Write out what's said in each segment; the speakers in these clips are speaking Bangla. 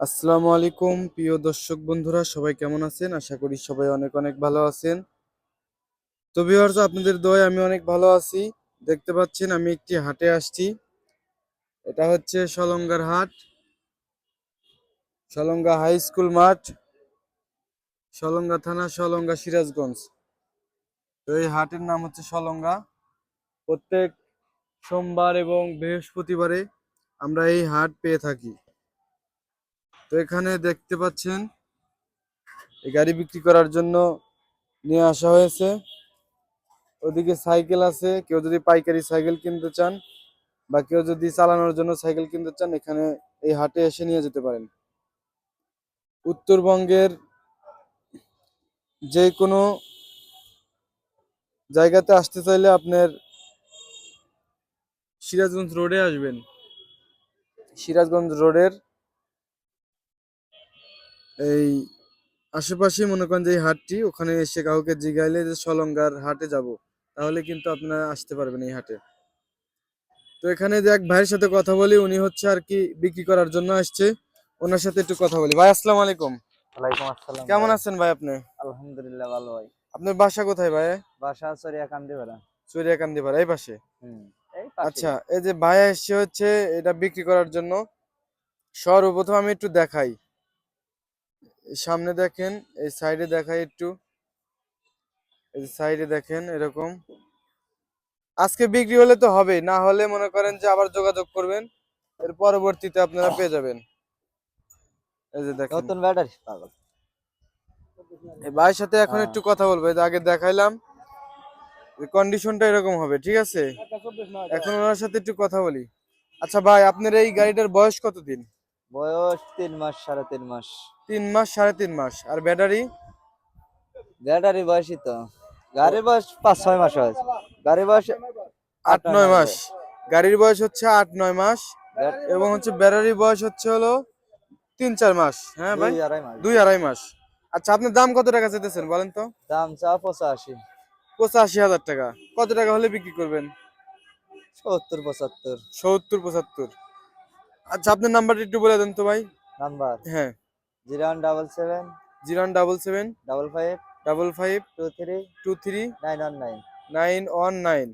আসসালামু আলাইকুম, প্রিয় দর্শক বন্ধুরা, সবাই কেমন আছেন? আশা করি সবাই অনেক অনেক ভালো আছেন। তো ভিউয়ার্স আপনাদের দয় আমি অনেক ভালো আছি। দেখতে পাচ্ছেন, আমি একটি হাটে আসছি। এটা হচ্ছে সলঙ্গার হাট। সলঙ্গা হাই স্কুল মাঠ। সলঙ্গা থানা সলঙ্গা সিরাজগঞ্জ। তো এই হাটের নাম হচ্ছে সলঙ্গা। প্রত্যেক সোমবার এবং বৃহস্পতিবারে আমরা এই হাট পেয়ে থাকি। তো এখানে দেখতে পাচ্ছেন, এই গাড়ি বিক্রি করার জন্য নিয়ে আসা হয়েছে। ওদিকে সাইকেল আছে, কেউ যদি পাইকারি সাইকেল কিনতে চান বা কেউ যদি চালানোর জন্য সাইকেল কিনতে চান, এখানে এই হাটে এসে নিয়ে যেতে পারেন। উত্তরবঙ্গের যে কোনো জায়গাতে আসতে চাইলে আপনার সিরাজগঞ্জ রোডে আসবেন। সিরাজগঞ্জ রোডের এই আশেপাশে মনে করেন যে এই হাটটি ওখানে এসে কাউকে জিগাইলে যে সলঙ্গার হাটে যাব তাহলে কিন্তু আপনারা আসতে পারবেন এই হাটে। তো এখানে যে এক ভাইয়ের সাথে কথা বলি উনি হচ্ছে আর কি বিক্রি করার জন্য আসছে। ওনার সাথে একটু কথা বলি। ভাই আসসালামু আলাইকুম। ওয়ালাইকুম আসসালাম কেমন আছেন ভাই আপনি? আলহামদুলিল্লাহ ভালো ভাই। আপনার বাসা কোথায় ভাই? বাসা চরিয়া কান্দি ভাড়া চুরিয়াকান্দি ভাড়া এই পাশে। আচ্ছা এই যে ভাই এসছে হচ্ছে এটা বিক্রি করার জন্য সর্বপ্রথম আমি একটু দেখাই। সামনে দেখেন এই সাইডে দেখাই একটু। এই সাইডে দেখেন এরকম। আজকে বিক্রি হলে তো হবে না হলে মনে করেন যে আবার যোগাযোগ করবেন এর পরবর্তীতে আপনারা পেয়ে যাবেন। এই যে দেখেন। নতুন ব্যাটারি পাগল। এই ভাইয়ের সাথে এখন। একটু কথা বলব এই যে আগে দেখাইলাম কন্ডিশনটা এরকম হবে ঠিক আছে? এখন ওনার সাথে একটু কথা বলি। আচ্ছা ভাই আপনার এই গাড়িটার বয়স কতদিন? বয়স তিন মাস সাড়ে তিন মাস। তিন মাস সাড়ে তিন মাস। আর ব্যাটারি? ব্যাটারি বয়সই তো। গাড়ির বয়স পাঁচ ছয় মাস হয়েছে গাড়ির বয়স আট নয় মাস। গাড়ির বয়স হচ্ছে আট নয় মাস। এবং হচ্ছে ব্যাটারি বয়স হচ্ছে হলো তিন চার মাস। হ্যাঁ ভাই? দুই আড়াই মাস। আচ্ছা আপনার দাম কত টাকা চাইতেছেন বলেন তো? দাম চা পঁচাশি। পঁচাশি হাজার টাকা। কত টাকা হলে বিক্রি করবেন? সত্তর পঁচাত্তর। সত্তর পঁচাত্তর। আচ্ছা আপনার নাম্বারটা একটু বলে দেন তো ভাই। নাম্বার? হ্যাঁ। Zero one double seven. Zero one double seven. Double five. Double five. Two three. Two three. Nine one nine. Nine one nine.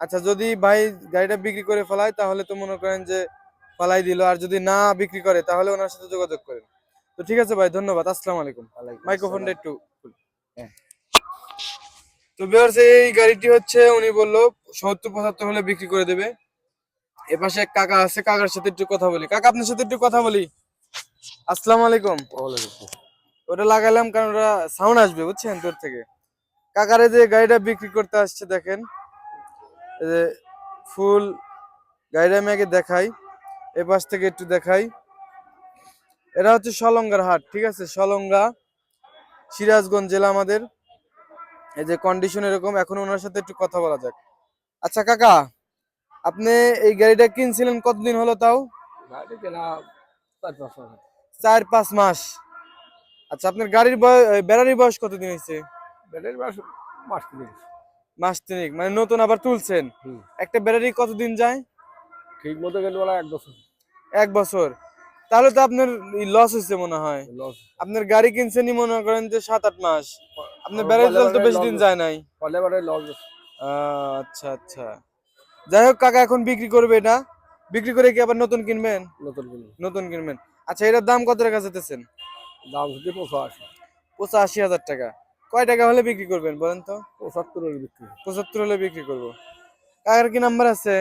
আচ্ছা যদি ভাই গাড়িটা বিক্রি করে ফেলায় তাহলে তো মনে করেন যে ফালাই দিল। আর যদি না বিক্রি করে তাহলে ওনার সাথে যোগাযোগ করেন। তো ঠিক আছে ভাই ধন্যবাদ। আসসালামু আলাইকুম। মাইক্রোফোনটা একটু। হ্যাঁ। তো ভিউয়ার্স এই গাড়িটি হচ্ছে উনি বলল সত্তর পঁচাত্তর হলে বিক্রি করে দেবে। এপাশে এক কাকা আছে কাকার সাথে একটু কথা বলি। কাকা আপনার সাথে একটু কথা বলি। আসসালামু আলাইকুম। ওটা লাগালাম কারণ ওটা সাউন্ড আসবে বুঝছেন? তোর থেকে। কাকারে যে গাড়িটা বিক্রি করতে আসছে দেখেন। এই যে ফুল গাড়িটা আমি আগে দেখাই এ পাশ থেকে একটু দেখাই। এটা হচ্ছে সলঙ্গার হাট ঠিক আছে? সলঙ্গা সিরাজগঞ্জ জেলা আমাদের। এই যে কন্ডিশন এরকম এখন ওনার সাথে একটু কথা বলা যাক। আচ্ছা কাকা আপনি এই গাড়িটা কিনছিলেন কতদিন হলো তাও? চার পাঁচ মাস আচ্ছা আপনার গাড়ির বয়স ব্যাটারির বয়স কতদিন হয়েছে? মাস মাস কিনে মাস তিনেক মানে নতুন আবার তুলছেন। একটা ব্যাটারি কতদিন যায়? ঠিক মতো গেলে এক বছর। এক বছর। তাহলে তো আপনার লস হয়েছে মনে হয়। লস আপনার গাড়ি কিনছেনই মনে করেন যে সাত আট মাস। আপনার ব্যাটারি তো বেশি দিন যায় নাই। আচ্ছা আচ্ছা। যাই হোক কাকা এখন বিক্রি করবে এটা বিক্রি করে কি আবার নতুন কিনবেন? নতুন কিনে নতুন কিনবেন। আচ্ছা এটার দাম কত টাকা যেতেছেন দাম হচ্ছে পঁচাশি। পঁচাশি হাজার টাকা। কয় টাকা হলে বিক্রি করবেন বলেন তো? পঁচাত্তর হলে বিক্রি পঁচাত্তর হলে বিক্রি করব। কাকার কি নাম্বার আছে?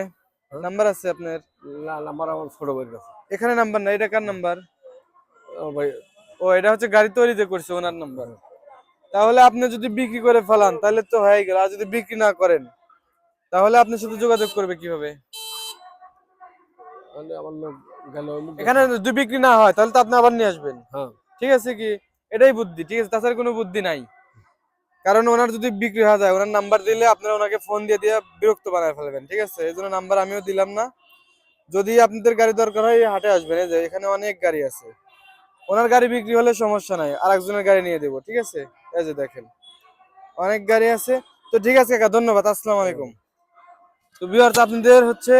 নাম্বার আছে আপনার? না নাম্বার আমার ছোট ভাইয়ের কাছে। এখানে নাম্বার না এটা কার নাম্বার? আমার ভাই। ও এটা হচ্ছে গাড়ি তৈরি যে করছে ওনার নাম্বার। তাহলে আপনি যদি বিক্রি করে ফেলান তাহলে তো হয়ে গেল। আর যদি বিক্রি না করেন? তাহলে আপনার সাথে যোগাযোগ করবে কীভাবে? তাহলে আমার লোক গেল এখানে যদি বিক্রি না হয় তাহলে তো আপনি আবার নিয়ে আসবেন। হ্যাঁ। ঠিক আছে কি? এটাই বুদ্ধি ঠিক আছে? তাছাড়া কোনো বুদ্ধি নাই। কারণ ওনার যদি বিক্রি হয়ে যায় ওনার নাম্বার দিলে আপনারা ওনাকে ফোন দিয়ে দিয়ে বিরক্ত বানায় ফেলবেন ঠিক আছে? এই জন্য নাম্বার আমিও দিলাম না। যদি আপনাদের গাড়ি দরকার হয় হাটে আসবেন। এই যে এখানে অনেক গাড়ি আছে। ওনার গাড়ি বিক্রি হলে সমস্যা নাই আর একজনের গাড়ি নিয়ে দেবো ঠিক আছে? এই যে দেখেন অনেক গাড়ি আছে। তো ঠিক আছে কাকা ধন্যবাদ। আসসালামু আলাইকুম। তো বিহার আপনাদের হচ্ছে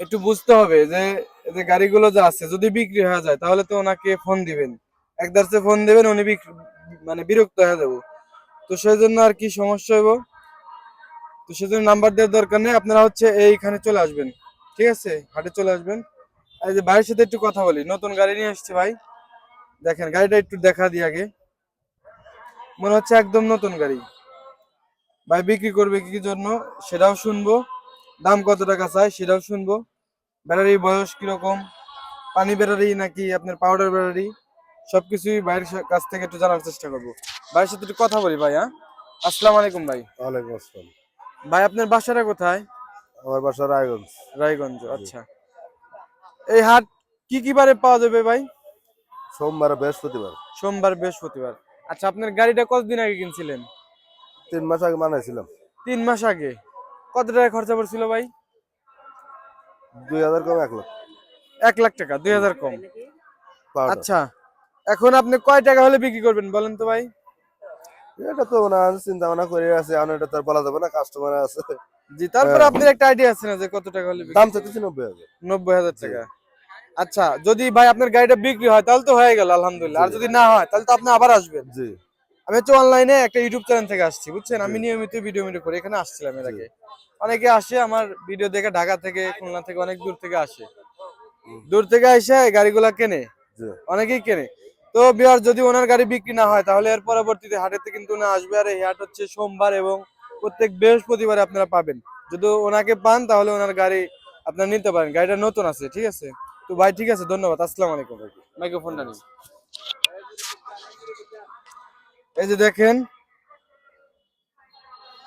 একটু বুঝতে হবে যে যে গাড়িগুলো যা আছে, যদি বিক্রি হয়ে যায়, তাহলে তো ওনাকে ফোন দিবেন। একদারসে ফোন দিবেন, উনি মানে বিরক্ত হয়ে যাব। তো সেই জন্য আর কি সমস্যা হইব? তো সেজন্য নাম্বার দেওয়ার দরকার নেই। আপনারা হচ্ছে এইখানে চলে আসবেন। ঠিক আছে? হাটে চলে আসবেন। এই যে ভাইয়ের সাথে একটু কথা বলি। নতুন গাড়ি নিয়ে আসছে ভাই। দেখেন, গাড়িটা একটু দেখা দিই আগে। মনে হচ্ছে একদম নতুন গাড়ি। ভাই বিক্রি করবে কি জন্য সেটাও শুনব। দাম কত টাকা চাই সেটাও শুনব। ব্যাটারি বয়স কীরকম? পানি ব্যাটারি নাকি আপনার পাউডার ব্যাটারি? সবকিছুই ভাইয়ের কাছ থেকে একটু জানার চেষ্টা করব। ভাইয়ের সাথে একটু কথা বলি ভাই হ্যাঁ? আসসালামু আলাইকুম ভাই। ওয়ালাইকুম আসসালাম। ভাই আপনার বাসাটা কোথায়? আমার বাসা রায়গঞ্জ। রায়গঞ্জ আচ্ছা। এই হাট কি কি বারে পাওয়া যাবে ভাই? সোমবার বৃহস্পতিবার। সোমবার বৃহস্পতিবার। আচ্ছা আপনার গাড়িটা কতদিন আগে কিনছিলেন? তিন মাস আগে বানাইছিলাম। তিন মাস আগে। কত টাকা খরচা পড়ছিল ভাই? দুই হাজার কম এক লাখ। এক লাখ টাকা দুই হাজার কম। আচ্ছা এখন আপনি কয় টাকা হলে বিক্রি করবেন বলেন তো ভাই? এটা তো না চিন্তা ভাবনা করে আছে এখন এটা তো বলা যাবে না কাস্টমার আছে। জি তারপর হ্যাঁ। আপনার একটা আইডিয়া আছে না যে কত টাকা হলে দাম চাইতেছি নব্বই হাজার। নব্বই হাজার টাকা। আচ্ছা যদি ভাই আপনার গাড়িটা বিক্রি হয় তাহলে তো হয়ে গেল আলহামদুলিল্লাহ। আর যদি না হয় তাহলে তো আপনি আবার আসবেন। জি। আমি হচ্ছে অনলাইনে একটা ইউটিউব চ্যানেল থেকে আসছি বুঝছেন? আমি নিয়মিত ভিডিও মিডিও করি এখানে আসছিলাম এর আগে। অনেকে আসে আমার ভিডিও দেখে ঢাকা থেকে খুলনা থেকে অনেক দূর থেকে আসে। দূর থেকে এসে এই গাড়িগুলা কেনে অনেকেই কেনে। তো বিহার যদি ওনার গাড়ি বিক্রি না হয় তাহলে এর পরবর্তীতে হাটেতে কিন্তু উনি আসবে। আর এই হাট হচ্ছে সোমবার এবং প্রত্যেক বৃহস্পতিবারে আপনারা পাবেন। যদি ওনাকে পান তাহলে ওনার গাড়ি আপনারা নিতে পারেন। গাড়িটা নতুন আছে ঠিক আছে? তো ভাই ঠিক আছে ধন্যবাদ। আসসালামু আলাইকুম। মাইক্রোফোনটা নিন। এই যে দেখেন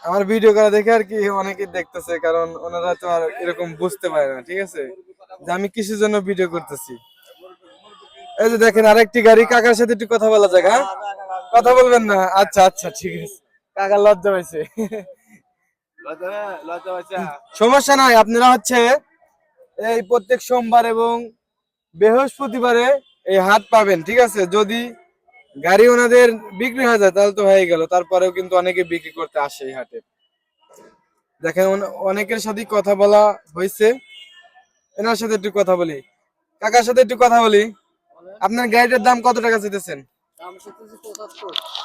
আমার ভিডিও করা দেখে আর কি অনেকেই দেখতেছে কারণ ওনারা তো আর এরকম বুঝতে পারে না ঠিক আছে? যে আমি কিসের জন্য ভিডিও করতেছি? এই যে দেখেন আরেকটি গাড়ি কাকার সাথে একটু কথা বলা যাক হ্যাঁ? কথা বলবেন না? আচ্ছা আচ্ছা ঠিক আছে। কাকার লজ্জা পাইছে। সমস্যা নাই আপনারা হচ্ছে এই প্রত্যেক সোমবার এবং বৃহস্পতিবারে এই হাট পাবেন ঠিক আছে? যদি গাড়ি ওনাদের বিক্রি হয়ে যায় তাহলে তো হয়ে গেল। তারপরেও কিন্তু অনেকে বিক্রি করতে আসে এই হাটে। দেখেন অনেকের সাথে কথা বলা হয়েছে। এনার সাথে একটু কথা বলি। কাকার সাথে একটু কথা বলি। আপনার গাড়িটার দাম কত টাকা চেতেছেন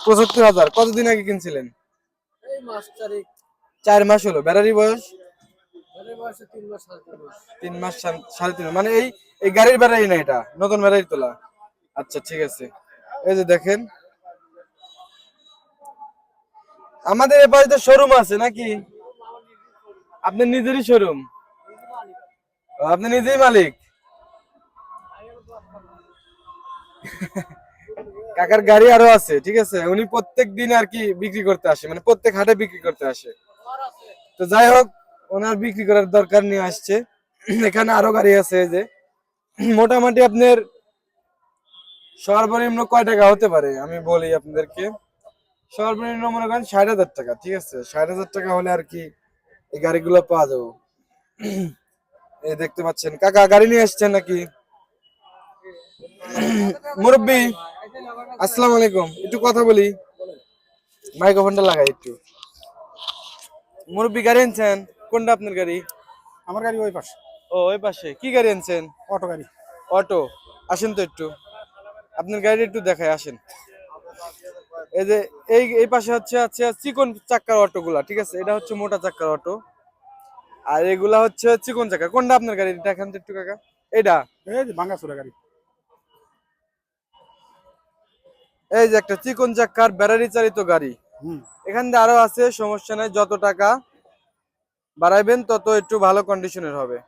পঁচাত্তর। হাজার। কতদিন আগে কিনছিলেন? চার মাস হলো। ব্যাটারি বয়স? তিন মাস সাড়ে তিন। মানে এই এই গাড়ির ব্যাটারি না এটা? নতুন ব্যাটারি তোলা। আচ্ছা ঠিক আছে। এই যে দেখেন। আমাদের এ বাড়িতে শোরুম আছে নাকি? আপনার নিজেরই শোরুম আপনি নিজেই মালিক? কাকার গাড়ি আরও আছে, ঠিক আছে? উনি প্রত্যেক দিন আর কি বিক্রি করতে আসে মানে প্রত্যেক হাটে বিক্রি করতে আসে। তো যাই হোক, ওনার বিক্রি করার দরকার নিয়ে আসছে। এখানে আরও গাড়ি আছে যে। মোটামুটি আপনার সর্বনিম্ন কয় টাকা হতে পারে? আমি বলি আপনাদেরকে। সর্বনিম্ন মনে করেন ষাট হাজার টাকা ঠিক আছে? ষাট হাজার টাকা হলে আর কি এই গাড়িগুলো পাওয়া যাবে। এই দেখতে পাচ্ছেন। কাকা গাড়ি নিয়ে আসছেন নাকি? মুরব্বী আসসালামু আলাইকুম। একটু কথা বলি। মাইক্রোফোনটা লাগাই একটু। মুরব্বী গাড়ি আনছেন? কোনটা আপনার গাড়ি? আমার গাড়ি ওই পাশে। ও ওই পাশে। কি গাড়ি আনছেন? অটো গাড়ি। অটো। আসেন তো একটু। আপনার গাড়ি একটু দেখায় আসেন। এই যে এই এই পাশে হচ্ছে আছে চিকন চাক্কার অটো গুলা ঠিক আছে? এটা হচ্ছে মোটা চাক্কার অটো। আর এগুলা হচ্ছে চিকন চাকা কোনটা আপনার গাড়ি? দেখান তো একটু কাকা। এটা এই যে ভাঙ্গাচুরা গাড়ি। এই যে একটা চিকন চাক্কার ব্যাটারি চালিত গাড়ি। এখান দিয়ে আরও আছে সমস্যা নাই যত টাকা বাড়াইবেন তত একটু ভালো কন্ডিশনের হবে।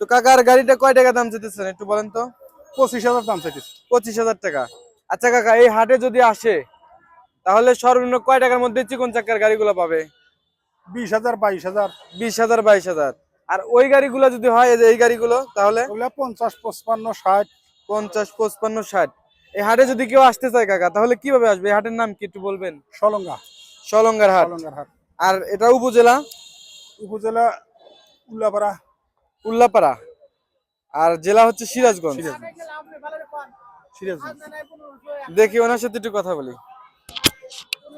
তো কাকার গাড়িটা কয় টাকা দাম যেতেছেন একটু বলেন তো? পঁচিশ হাজার দাম চাইতেছে। পঁচিশ হাজার টাকা। আচ্ছা কাকা এই হাটে যদি আসে তাহলে সর্বনিম্ন কয় টাকার মধ্যে চিকন চাকার গাড়িগুলো পাবে? বিশ হাজার বাইশ হাজার। বিশ হাজার বাইশ হাজার। আর ওই গাড়িগুলো যদি হয় এই যে এই গাড়িগুলো তাহলে? ওগুলা পঞ্চাশ পঁচপান্ন ষাট। পঞ্চাশ পঁচপান্ন ষাট। এই হাটে যদি কেউ আসতে চায় কাকা তাহলে কীভাবে আসবে? এই হাটের নাম কি একটু বলবেন? সলঙ্গা। সলঙ্গার হাট। সলঙ্গার হাট। আর এটা উপজেলা? উপজেলা উল্লাপাড়া। উল্লাপাড়া। আর জেলা হচ্ছে সিরাজগঞ্জ। দেখি ওনার সাথে একটু কথা বলি।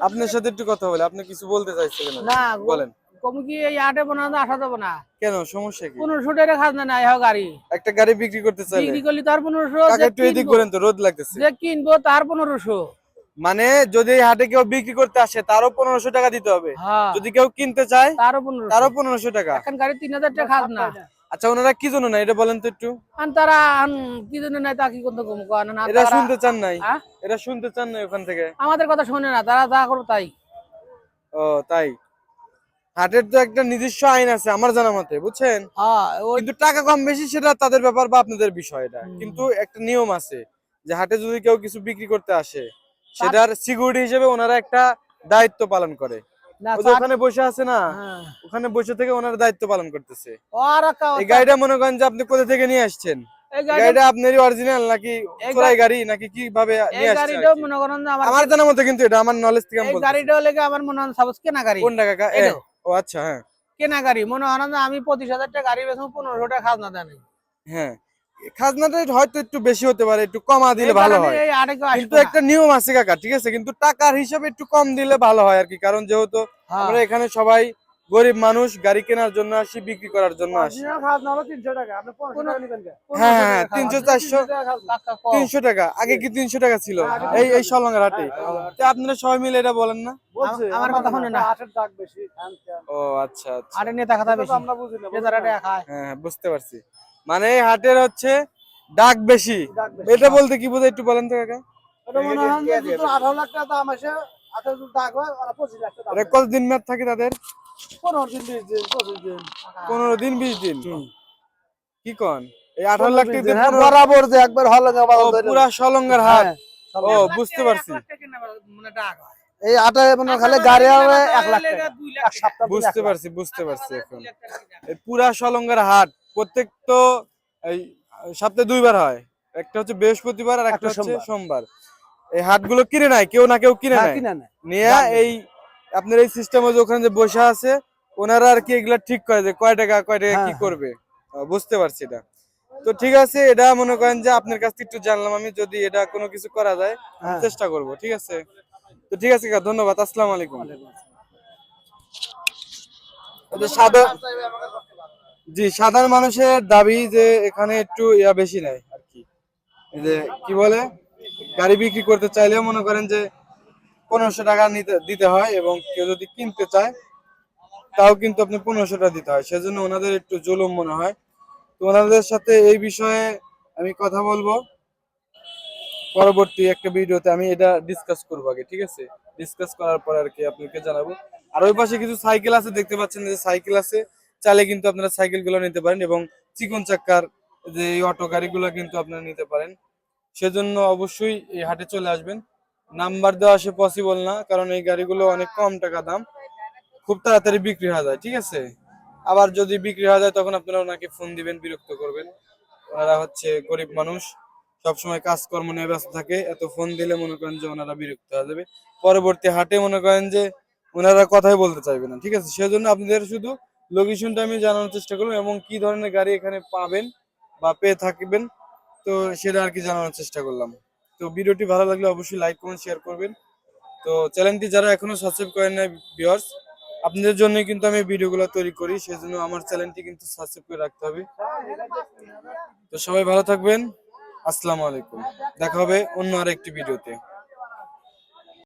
আপনার সাথে একটু কথা বলি আপনি কিছু বলতে চাইছিলেন না? বলেন। কমু কি এই আটে বোনা আসা যাব না কেন সমস্যা কি? পনেরোশো টাকা খাজনা নাই গাড়ি। একটা গাড়ি বিক্রি করতে চাইলে? বিক্রি করলি তার পনেরোশো একটু এদিক করেন তো রোদ লাগতেছে। যে কিনবো তার পনেরোশো। মানে যদি এই হাটে কেউ বিক্রি করতে আসে তারও পনেরোশো টাকা দিতে হবে। হ্যাঁ। যদি কেউ কিনতে চায় তারও পনেরোশো। তারও পনেরোশো টাকা। এখন গাড়ি তিন হাজার টাকা খাজনা আচ্ছা ওনারা কি জন্য না এটা বলেন তো একটু। তারা আন কি জন্য নাই তা কি করতে কম কয়? না এটা শুনতে চান নাই। হ্যাঁ? এটা শুনতে চান নাই ওখান থেকে। আমাদের কথা শোনে না তারা যা করো তাই। ও তাই। হাটের তো একটা নিজস্ব আইন আছে আমার জানা মতে বুঝছেন? হ্যাঁ কিন্তু টাকা কম বেশি সেটা তাদের ব্যাপার বা আপনাদের বিষয় এটা। কিন্তু একটা নিয়ম আছে যে হাটে যদি কেউ কিছু বিক্রি করতে আসে সেটার সিকিউরিটি হিসেবে ওনারা একটা দায়িত্ব পালন করে। ওখানে বসে আছে না হ্যাঁ। ওখানে বসে থেকে ওনারা দায়িত্ব পালন করতেছে। এই গাড়িটা মনে করেন যে আপনি কোথা থেকে নিয়ে আসছেন? গাড়িটা আপনারই অরিজিনাল নাকি চোরাই গাড়ি নাকি কীভাবে এই নিয়ে আসছেন গাড়িটাও মনে করেন যে আমার আমার জানা মতে কিন্তু এটা আমার নলেজ থেকে আমি বলতেছি। লেগে আমার মনে হয় কেনা গাড়ি। কোনটা কাকা? ও আচ্ছা হ্যাঁ। কেনা গাড়ি। মনে হয় না আমি পঁচিশ হাজার টাকা গাড়ি বেচবো টাকা খাজনা দেন হ্যাঁ। খাজনাটা হয়তো একটু বেশি হতে পারে একটু কমা দিলে ভালো হয়। কিন্তু একটা নিয়ম আছে কাকা ঠিক আছে? কিন্তু টাকার হিসাবে একটু কম দিলে ভালো হয় আর কি কারণ যেহেতু হ্যাঁ। আমরা এখানে সবাই গরিব মানুষ গাড়ি কেনার জন্য আসি বিক্রি করার জন্য আসি। হ্যাঁ, হ্যাঁ, 300, 400 তিনশো টাকা আগে কি তিনশো টাকা ছিল? এই এই সলঙ্গার হাটে। তো আপনারা সবাই মিলে এটা বলেন না? আমার কথা শুনে না। ও আচ্ছা আচ্ছা। হ্যাঁ হ্যাঁ, বুঝতে পারছি। মানে এই হাটের হচ্ছে ডাক বেশি। এটা বলতে কি বোঝায় একটু বলেন তো কাকা। এটা কতদিন মেয়াদ থাকে তাদের? পনেরো দিন বিশ দিন কি কন? এই আঠারো লাখ টাকা বরাবর যে একবার পুরা সলঙ্গার হাট। ও বুঝতে পারছি। এই আটা মানে খালি গাড়ি হবে এক লাখ টাকা। বুঝতে পারছি বুঝতে পারছি এখন। এই পুরা সলঙ্গার হাট। প্রত্যেক তো এই সপ্তাহে দুইবার হয়। একটা হচ্ছে বৃহস্পতিবার আর একটা হচ্ছে সোমবার। এই হাটগুলো কিনে নেয় কেউ না কেউ কিনে নেয়। কিনা নিয়ে। এই আপনার এই সিস্টেমে যে ওখানে যে বসে আছে ওনারা আর কি এগুলা ঠিক করে যে কয় টাকা কয় টাকা কি হ্যাঁ, করবে। বুঝতে পারছি এটা। তো ঠিক আছে এটা মনে করেন যে আপনার কাছ থেকে একটু জানলাম আমি যদি এটা কোনো কিছু করা যায় হ্যাঁ। চেষ্টা করব ঠিক আছে? তো ঠিক আছে ধন্যবাদ আসসালামু আলাইকুম। সাধারণ জি, সাধারণ মানুষের দাবি যে এখানে একটু ইয়া বেশি নেয় আর কি। যে, কি বলে? গাড়ি বিক্রি করতে চাইলেও মনে করেন যে পনেরোশো টাকা নিতে, দিতে হয় এবং কেউ যদি কিনতে চায়, তাও কিন্তু আপনি পনেরোশো টাকা দিতে হয়। সেজন্য ওনাদের একটু জুলুম মনে হয়। তো ওনাদের সাথে এই বিষয়ে আমি কথা বলব। পরবর্তী একটা ভিডিওতে আমি এটা ডিসকাস করব আগে, ঠিক আছে? ডিসকাস করার পর আর কি আপনাকে জানাব। আর ওই পাশে কিছু সাইকেল আছে, দেখতে পাচ্ছেন যে সাইকেল আছে। চাইলে কিন্তু আপনারা সাইকেলগুলো নিতে পারেন এবং চিকন চাক্কার যে অটো গাড়িগুলো কিন্তু আপনারা নিতে পারেন। সেজন্য অবশ্যই এই হাটে চলে আসবেন। নাম্বার দেওয়া আসে পসিবল না, কারণ এই গাড়িগুলো অনেক কম টাকা দাম। খুব তাড়াতাড়ি বিক্রি হয়ে যায়, ঠিক আছে? আবার যদি বিক্রি হয়ে যায়, তখন আপনারা ওনাকে ফোন দিবেন, বিরক্ত করবেন। ওনারা হচ্ছে গরিব মানুষ, সবসময় কাজকর্ম নিয়ে ব্যস্ত থাকে। এত ফোন দিলে মনে করেন যে ওনারা বিরক্ত হয়ে যাবে। পরবর্তী হাটে মনে করেন যে ওনারা কথাই বলতে চাইবে না, ঠিক আছে? সেজন্য আপনাদের শুধু লোকেশনটা আমি জানানোর চেষ্টা করলাম এবং কি ধরনের গাড়ি এখানে পাবেন বা পেয়ে থাকবেন, তো সেটা আর কি জানানোর চেষ্টা করলাম। তো ভিডিওটি ভালো লাগলে অবশ্যই লাইক, কমেন্ট শেয়ার করবেন। তো চ্যানেলটি যারা এখনও সাবস্ক্রাইব করেন না ভিউয়ার্স আপনাদের জন্যই কিন্তু আমি ভিডিওগুলো তৈরি করি, সেজন্য আমার চ্যানেলটি কিন্তু সাবস্ক্রাইব করে রাখতে হবে। তো সবাই ভালো থাকবেন। আসসালামু আলাইকুম। দেখা হবে অন্য আরেকটি ভিডিওতে।